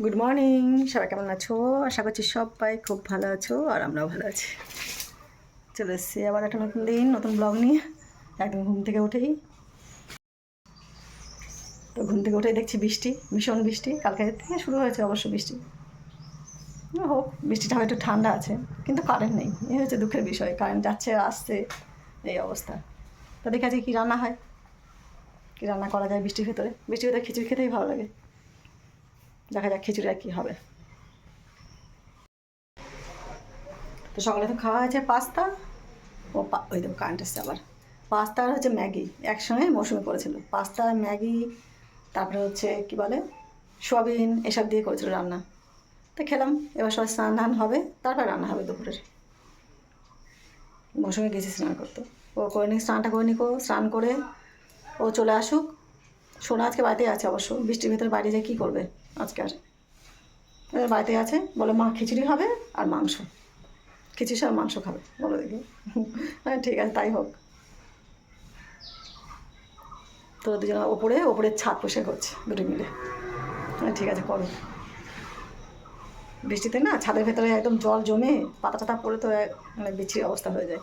Good morning সবাই কেমন আছো? আশা করছি সবাই খুব ভালো আছো আর আমরাও ভালো আছি। চলে এসেছি আবার একটা নতুন দিন, নতুন ব্লগ নিয়ে। একদম ঘুম থেকে উঠেই। তো ঘুম থেকে উঠেই দেখছি বৃষ্টি, ভীষণ বৃষ্টি। কালকে থেকে শুরু হয়েছে অবশ্য বৃষ্টি। হোক বৃষ্টিটা হয়তো ঠান্ডা আছে, কিন্তু কারেন্ট নেই। এই হচ্ছে দুঃখের বিষয় কারেন্ট যাচ্ছে, আসছে, এই অবস্থা। তো দেখে আজকে কী রান্না হয়? কী রান্না করা যায় বৃষ্টির ভেতরে? বৃষ্টির ভেতরে খিচুড়ি খেতেই ভালো লাগে। দেখা যাক খিচুড়ি কী হবে। তো সকালে তো খাওয়া হয়েছে পাস্তা। ও ওই দেখো কারেন্ট এসছে আবার। পাস্তা আর হচ্ছে ম্যাগি, একসঙ্গে মৌসুমে করেছিল। পাস্তা, ম্যাগি, তারপরে হচ্ছে কি বলে, সোয়াবিন, এসব দিয়ে করেছিল রান্না। তো খেলাম, এবার সবাই স্নান ধান হবে, তারপর রান্না হবে দুপুরের। মৌসুমে গেছি স্নান করতে। ও করে নি স্নানটা করে নিকো স্নান করে ও চলে আসুক। সোনা আজকে বাড়িতেই আছে অবশ্য, বৃষ্টির ভিতরে বাইরে যায় কী করবে? আজকে আর বাড়িতেই আছে বলে মা খিচুড়ি হবে আর মাংস। খিচুড়ি আর মাংস খাবে বলো দেখি। হ্যাঁ ঠিক আছে তাই হোক। তো দুজন ওপরে ওপরে ছাদ পোষে করছে দুটো মিলে। হ্যাঁ ঠিক আছে করো। বৃষ্টিতে না ছাদের ভেতরে একদম জল জমে পাতা টাতা পড়ে তো মানে বিচ্ছিরি অবস্থা হয়ে যায়।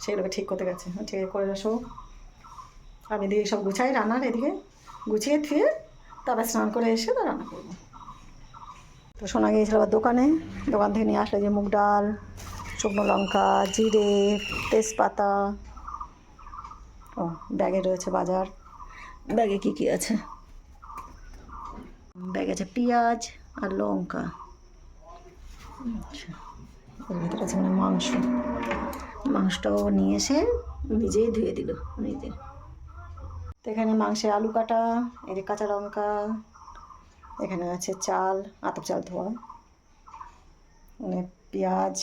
সেগুলোকে ঠিক করতে গেছে। হ্যাঁ, ঠিক করে আসো। আমি এদিকে সব গুছাই রান্নার এদিকে। গুছিয়ে থুয়ে তারপর স্নান করে এসে তো রান্না করব। তো শোনা গিয়েছিল আবার দোকানে। দোকান থেকে নিয়ে আসলে যে মুগ ডাল, শুকনো লঙ্কা, জিরে, তেজপাতা। ও, ব্যাগে রয়েছে বাজার। ব্যাগে কী কী আছে? ব্যাগে আছে পেঁয়াজ আর লঙ্কা। আচ্ছা ভিতরে আছে মানে মাংস। মাংসটাও নিয়ে এসে নিজেই ধুয়ে দিল। নিজে তো এখানে মাংসের আলু কাটা যে কাঁচা লঙ্কা, এখানে আছে চাল, আতপ চাল ধোয়া মানে পেঁয়াজ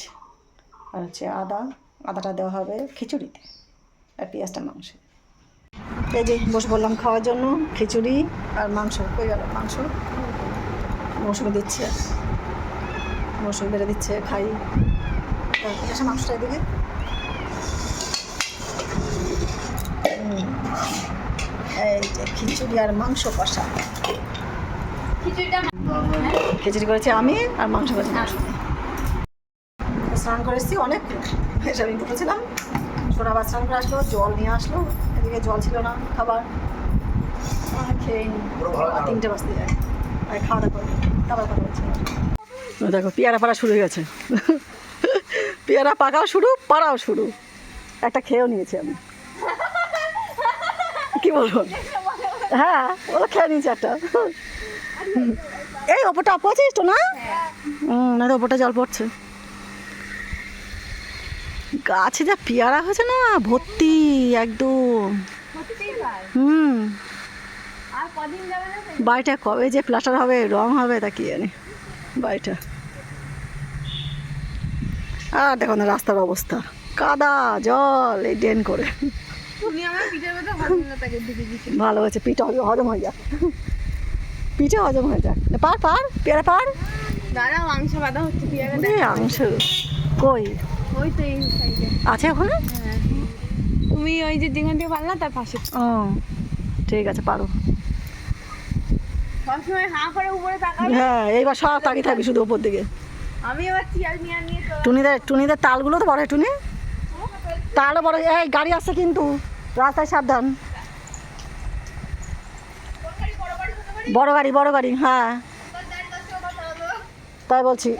আর হচ্ছে আদা, আদাটা দেওয়া হবে খিচুড়িতে আর পেঁয়াজটা মাংসে। এই যে বসে বললাম খাওয়ার জন্য খিচুড়ি আর মাংস হয়ে গেল মাংস? মৌসুমি দিচ্ছে, মৌসুমি বেড়ে দিচ্ছে, খাই। মাংসটা এদিকে। এই যে খিচুড়ি আর মাংস কষা। খিচুড়ি করেছি আমি আর মাংস করেছি দিয়ে। স্নান করে এসেছি অনেক আমি উঠেছিলাম সোনা আবার স্নান করে আসলো জল নিয়ে আসলো। এদিকে জল ছিল না খাবার। খেয়ে নি? তিনটে বাজতে যায়। আর খাওয়া দাওয়া করে তারপর কথা বলছি দেখো পেয়ারা পাড়া শুরু হয়ে গেছে। পেয়ারা পাকাও শুরু পাড়াও শুরু। একটা খেয়েও নিয়েছি আমি। কি বলব? হ্যাঁ ওরা খেয়ে নিয়েছে একটা। এই ওপরটা পড়ছিস তো না? হুম, না ওপরটা জল পড়ছে। গাছে যা পেয়ারা হয়েছে না, ভর্তি একদম। হুম। বাড়িটা কবে যে প্লাস্টার হবে, রং হবে, তা কি জানি। বাড়িটা। আর দেখো না রাস্তার অবস্থা। কাদা, জল, এই ড্রেন করে। ভালো হয়েছে পিঠে হজম হজম হয়ে যাক। পিঠে হজম হয়ে যাক। পার পার পেয়ারা পার। বাঁধা হচ্ছে পিয়ারা কই? ওই তো এই সাইডে। আছে ওখানে? হ্যাঁ। তুমি ওই যে যেখান থেকে পারলা তার পাশে। ও ঠিক আছে পারো। সবসময় হাঁ করে উপরে তাকাবে হ্যাঁ এইবার সব তাকিয়ে থাকবি শুধু ওপর দিকে। আমি এবার চেয়ার নিয়ে নিয়ে চলে টুনিদের টুনিদের তালগুলো তো বড় টুনি। তালও বড় এই, গাড়ি আসছে কিন্তু। রাস্তায় সাবধান। বড় গাড়ি বড় গাড়ি হ্যাঁ। তাই বলছি?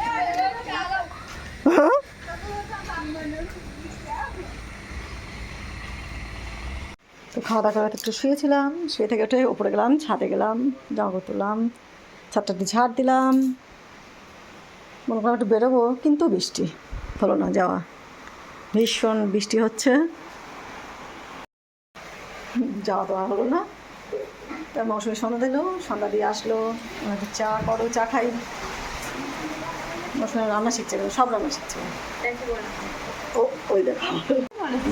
তো খাওয়া দাওয়া করে একটু শুয়েছিলাম, শুয়ে থেকে উঠে উপরে গেলাম, ছাদে গেলাম জামা তুললাম ছাদটা একটু ঝাড় দিলাম। মনে করলাম একটু বেরোবো, কিন্তু বৃষ্টি, হলো না যাওয়া। ভীষণ বৃষ্টি হচ্ছে। যাওয়া দেওয়া হলো না। তার মৌসুমি সন্ধ্যা দিল সন্ধ্যা দিয়ে আসলো চা করো চা খাই। মৌসুমি রান্না শিখছে সব রান্না শিখছে। ও ওই দেখো।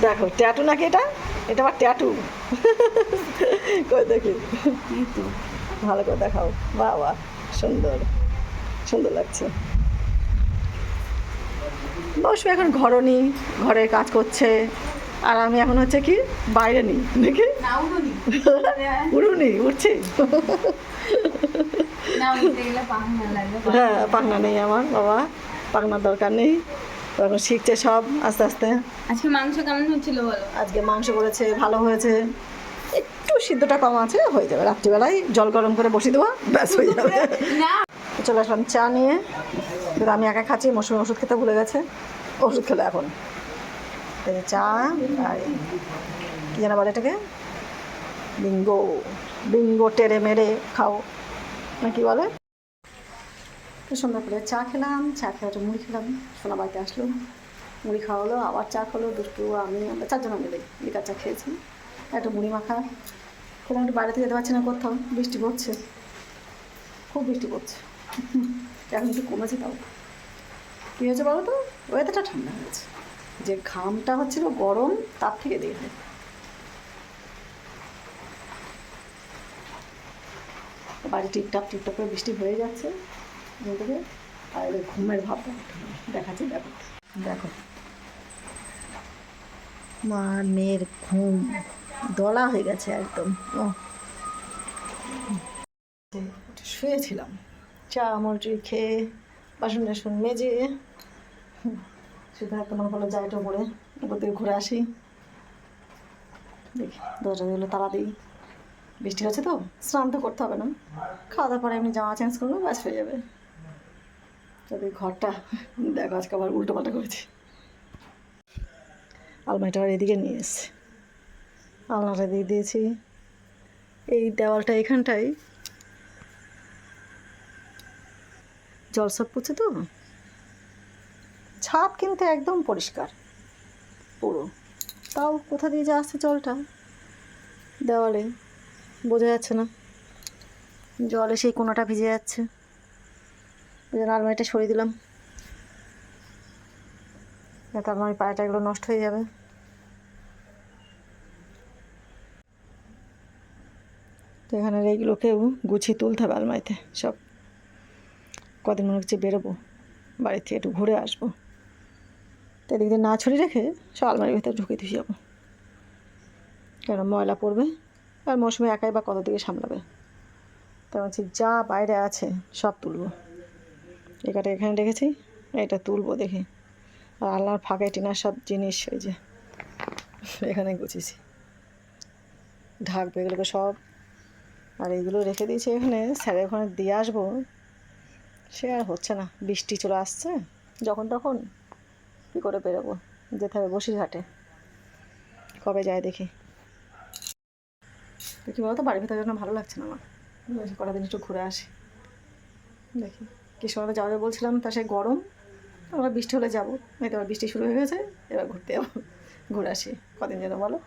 দেখো ট্যাটু নাকি এটা? এটা আবার ট্যাটু। কই দেখি ভালো করে দেখাও। বাহ সুন্দর। সুন্দর লাগছে। মৌসুমি এখন ঘরও নিই ঘরে কাজ করছে। আর আমি এখন হচ্ছে কি বাইরে নিই দেখি? না উঠুনি উড়ুনি উঠছি। হ্যাঁ পাখনা নেই আমার বাবা। পাখনার দরকার নেই। এখন শিখছে সব আস্তে আস্তে। আজকে মাংস কেমন হচ্ছিল বলো? আজকে মাংস করেছে ভালো হয়েছে। একটু সিদ্ধটা কম আছে হয়ে যাবে। রাত্রিবেলায় জল গরম করে বসিয়ে দেবো ব্যাস হয়ে যাবে। চলে আসলাম চা নিয়ে। কিন্তু আমি একা খাচ্ছি, মৌসুমি ওষুধ খেতে ভুলে গেছে। ওষুধ খেলো এখন। চা আর কী যেন বলে এটাকে? বিঙ্গো বিঙ্গো টেরে মেরে খাও। না কি বলে? সন্ধ্যা করে চা খেলাম, চা খেয়ে একটু মুড়ি খেলাম। সোনা বাড়িতে আসলো, মুড়ি খাওয়া হলো আবার চা খেলো, দুষ্টু, আমি, আমরা চারজন মিলে লিকার চা খেয়েছি। একটা মুড়ি মাখা। কোনো একটু বাড়িতে যেতে পারছি না কোথাও, বৃষ্টি পড়ছে। খুব বৃষ্টি পড়ছে। এখন একটু কমেছে তাও। কী হয়েছে বলো তো? ওয়েদারটা ঠান্ডা হয়েছে। যে ঘামটা হচ্ছিল গরম তার থেকে দেখে বাড়ি টিপটাপ টিপটাপ করে বৃষ্টি হয়ে যাচ্ছে। থেকে আর ঘুমের ভাবটা দেখাচ্ছি দেখো দেখো মা মেয়ের ঘুম দলা হয়ে গেছে একদম। ও শুয়েছিলাম। চা মুরগি খেয়ে বাসন টাসন মেজে। শুধু একটা মনে করল যাই করে উপর থেকে ঘুরে আসি। দেখি, দরজা দিলে তালা দিই। বৃষ্টি হচ্ছে তো, স্নান তো করতে হবে না। খাওয়া দাওয়ার পরে এমনি জামা চেঞ্জ করব, ব্যাস হয়ে যাবে। তবে ঘরটা, দেখো আজকে আবার উল্টো পাল্টা করেছি। আলমারিটা আবার এদিকে নিয়ে এসছি। আলনাটা দিয়ে দিয়েছি। এই দেওয়ালটা এখানটায় জল সব পড়ছে তো? ছাদ কিন্তু একদম পরিষ্কার, পুরো। তাও কোথা দিয়ে যা আসছে জলটা? দেওয়ালে, বোঝা যাচ্ছে না। জলে সেই কোনাটা ভিজে যাচ্ছে। ওই জন্য আলমারিটা সরিয়ে দিলাম। যাতে পায়টা এগুলো নষ্ট হয়ে যাবে। তো এখানে এইগুলোকেও গুছিয়ে তুলতে হবে আলমারিতে, সব কদিন মনে হচ্ছে বেরোবো, বাড়ি থেকে একটু ঘুরে আসব। তো এদিক দিয়ে না ছড়িয়ে রেখে সব আলমারির ভিতরে ঢুকে দিয়ে যাব। কেন ময়লা পড়বে আর মৌসুমি একাই বা কত দিকে সামলাবে। তো বলছি যা বাইরে আছে সব তুলবো। এখানে এখানে রেখেছি, এটা তুলবো দেখি। আর আল্লাহর ফাঁকে টিনার সব জিনিস ওই যে, এখানে গুছিয়েছি। ঢাকবে এগুলোকে সব। আর এইগুলো রেখে দিয়েছি এখানে, স্যারের ওখানে দিয়ে আসব। সে আর হচ্ছে না, বৃষ্টি চলে আসছে, যখন তখন কী করে বেরোবো? যেতে হবে বসিরহাটে। কবে যায় দেখি। দেখি বলতো বাড়ির ভিতরে জন্য ভালো লাগছে না আমার। কটা দিন একটু ঘুরে আসি। দেখি কি সময় যাবে বলছিলাম, তা সে গরম। আমরা বৃষ্টি হলে যাব। এই তো এবার বৃষ্টি শুরু হয়ে গেছে, এবার ঘুরতে যাব। ঘুরে আসি। কদিন যেন বলো?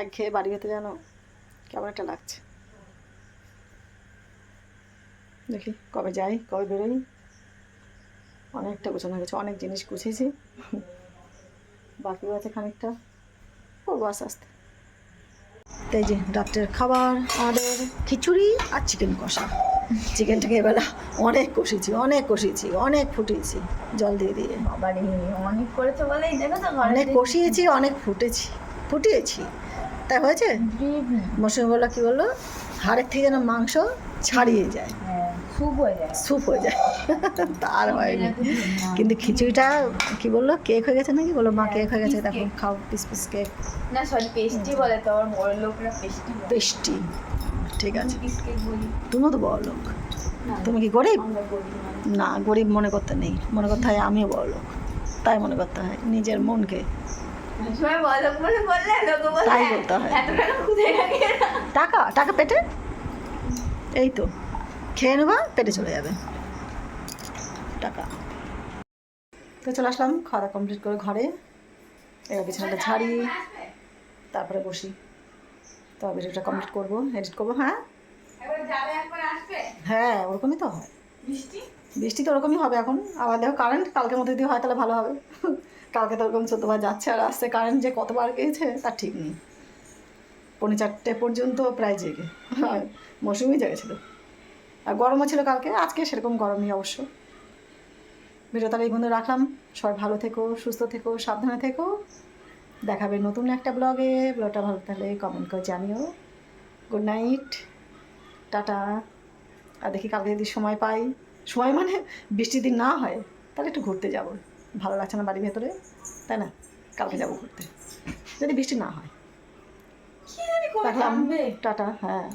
এক খেয়ে বাড়ি ভিতরে যেন কেমন একটা লাগছে। দেখি কবে যাই কবে বেরোই। অনেকটা গোছানো গেছে অনেক জিনিস গুছিয়েছি। বাকিও আছে খানিকটা। করব আস্তে আস্তে। তো এই যে রাত্রের খাবার আমাদের খিচুড়ি আর চিকেন কষা। চিকেনটাকে এবেলা অনেক কষিয়েছি অনেক কষিয়েছি অনেক ফুটিয়েছি। জল দিয়ে দিয়ে। অনেক করেছে বলেই দেখো তো অনেক কষিয়েছি অনেক ফুটেছি ফুটিয়েছি। তাই হয়েছে? মৌসুমি বলল কি বলল? হাড়ের থেকে যেন মাংস ছাড়িয়ে যায়। স্যুপ হয়ে যায়। হয়ে তার হয়নি। কিন্তু খিচুড়িটা কি বলল? কেক হয়ে গেছে নাকি? বলল মা কেক হয়ে গেছে দেখো খাও পিস পিস কেক না সরি পেস্টি বলে তো আমার বড় লোকরা পেস্টি পেস্টি ঠিক আছে। তুমিও তো বড় লোক। তুমি কি গরিব? না। গরিব মনে করতে নেই। মনে করতে হয় আমিও বড় লোক। তাই মনে করতে হয় নিজের মনকে। তাই বলতে হয়। টাকা টাকা পেটে? এই তো। খেয়ে নেবা পেটে চলে যাবে। টাকা। তো চলে আসলাম খাওয়া দাওয়া কমপ্লিট করে ঘরে। এবার বিছানাটা ঝাড়ি তারপরে বসি। তো ভিডিওটা কমপ্লিট করব এডিট করব হ্যাঁ? হ্যাঁ ওরকমই তো হয়। বৃষ্টি? তো ওরকমই হবে এখন। আবার দেখো কারেন্ট কালকের মধ্যে যদি হয় তাহলে ভালো হবে। কালকে তো ওরকম চোদ্দবার যাচ্ছে আর আসছে কারেন্ট যে কতবার গিয়েছে তার ঠিক নেই। পৌনে চারটে পর্যন্ত প্রায় জেগে। মৌসুমি জেগেছিল। আর গরমও ছিল কালকে আজকে সেরকম গরম নেই অবশ্য। ভিডিও তাহলে এই বন্ধু রাখলাম। সবাই ভালো থেকো সুস্থ থেকো সাবধানে থেকো। দেখাবে নতুন একটা ব্লগে। ব্লগটা ভালো তাহলে কমেন্ট করে জানিও। Good night tata. আর দেখি কালকে যদি সময় পাই। সময় মানে বৃষ্টির দিন না হয় তাহলে একটু ঘুরতে যাব। ভালো লাগছে না বাড়ির ভেতরে তাই না? কালকে যাব ঘুরতে। যদি বৃষ্টি না হয়। টাটা হ্যাঁ।